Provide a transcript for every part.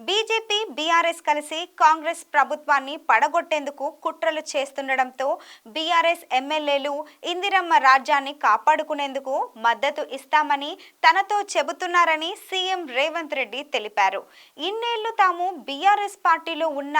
BJP BRS కలిసి కాంగ్రెస్ ప్రభుత్వాన్ని పడగొట్టేందుకు కుట్రలు చేస్తుండటంతో బీఆర్ఎస్ ఎమ్మెల్యేలు ఇందిరమ్మ రాజ్యాన్ని కాపాడుకునేందుకు మద్దతు ఇస్తామని తనతో చెబుతున్నారని సీఎం రేవంత్ రెడ్డి తెలిపారు. ఇన్నేళ్ళు తాము బీఆర్ఎస్ పార్టీలో ఉన్న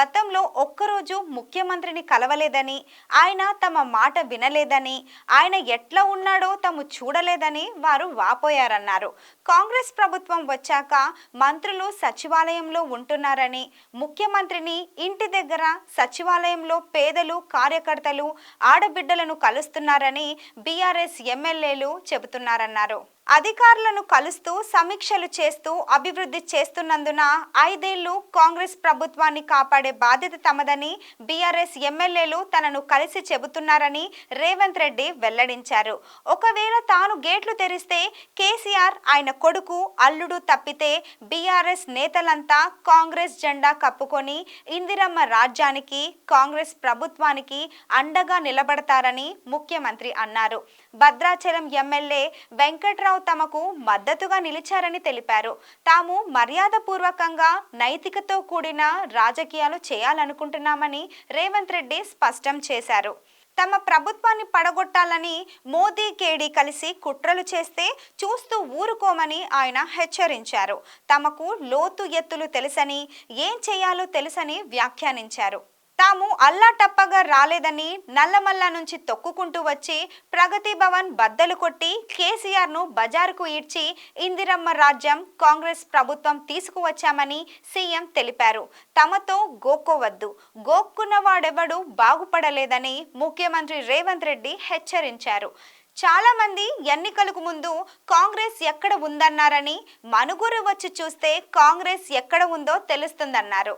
గతంలో ఒక్కరోజు ముఖ్యమంత్రిని కలవలేదని ఆయన తమ మాట వినలేదని ఆయన ఎట్లా ఉన్నాడో తాము చూడలేదని వారు వాపోయారన్నారు. కాంగ్రెస్ ప్రభుత్వం వచ్చాక మంత్రులు సచివాలయంలో ఉంటున్నారని ముఖ్యమంత్రిని ఇంటి దగ్గర సచివాలయంలో పేదలు కార్యకర్తలు ఆడబిడ్డలను కలుస్తున్నారని బీఆర్ఎస్ ఎమ్మెల్యేలు చెబుతున్నారన్నారు. అధికారులను కలుస్తూ సమీక్షలు చేస్తూ అభివృద్ధి చేస్తున్నందున ఐదేళ్ళు కాంగ్రెస్ ప్రభుత్వాన్ని కాపాడే బాధ్యత తమదని బీఆర్ఎస్ ఎమ్మెల్యేలు తనను కలిసి చెబుతున్నారని రేవంత్ రెడ్డి వెల్లడించారు. ఒకవేళ తాను గేట్లు తెరిస్తే కేసీఆర్ ఆయన కొడుకు అల్లుడు తప్పితే బీఆర్ఎస్ ప్రజలంతా కాంగ్రెస్ జెండా కప్పుకొని ఇందిరమ్మ రాజ్యానికి కాంగ్రెస్ ప్రభుత్వానికి అండగా నిలబడతారని ముఖ్యమంత్రి అన్నారు. భద్రాచలం ఎమ్మెల్యే వెంకట్రావు తమకు మద్దతుగా నిలిచారని తెలిపారు. తాము మర్యాదపూర్వకంగా నైతికతో కూడిన రాజకీయాలు చేయాలనుకుంటున్నామని రేవంత్ రెడ్డి స్పష్టం చేశారు. తమ ప్రభుత్వాన్ని పడగొట్టాలని మోదీ కేడీ కలిసి కుట్రలు చేస్తే చూస్తూ ఊరుకోమని ఆయన హెచ్చరించారు. తమకు లోతు ఎత్తులు తెలుసని ఏం చేయాలో తెలుసని వ్యాఖ్యానించారు. తాము అల్లాటప్పగా రాలేదని నల్లమల్ల నుంచి తొక్కుకుంటూ వచ్చి ప్రగతి భవన్ బద్దలు కొట్టి కేసీఆర్ను బజారుకు ఈడ్చి ఇందిరమ్మ రాజ్యం కాంగ్రెస్ ప్రభుత్వం తీసుకువచ్చామని సీఎం తెలిపారు. తమతో గోక్కోవద్దు. గోక్కున్నవాడెవడు బాగుపడలేదని ముఖ్యమంత్రి రేవంత్ రెడ్డి హెచ్చరించారు. చాలా మంది ఎన్నికలకు ముందు కాంగ్రెస్ ఎక్కడ ఉందన్నారని మనుగురు వచ్చి చూస్తే కాంగ్రెస్ ఎక్కడ ఉందో తెలుస్తుందన్నారు.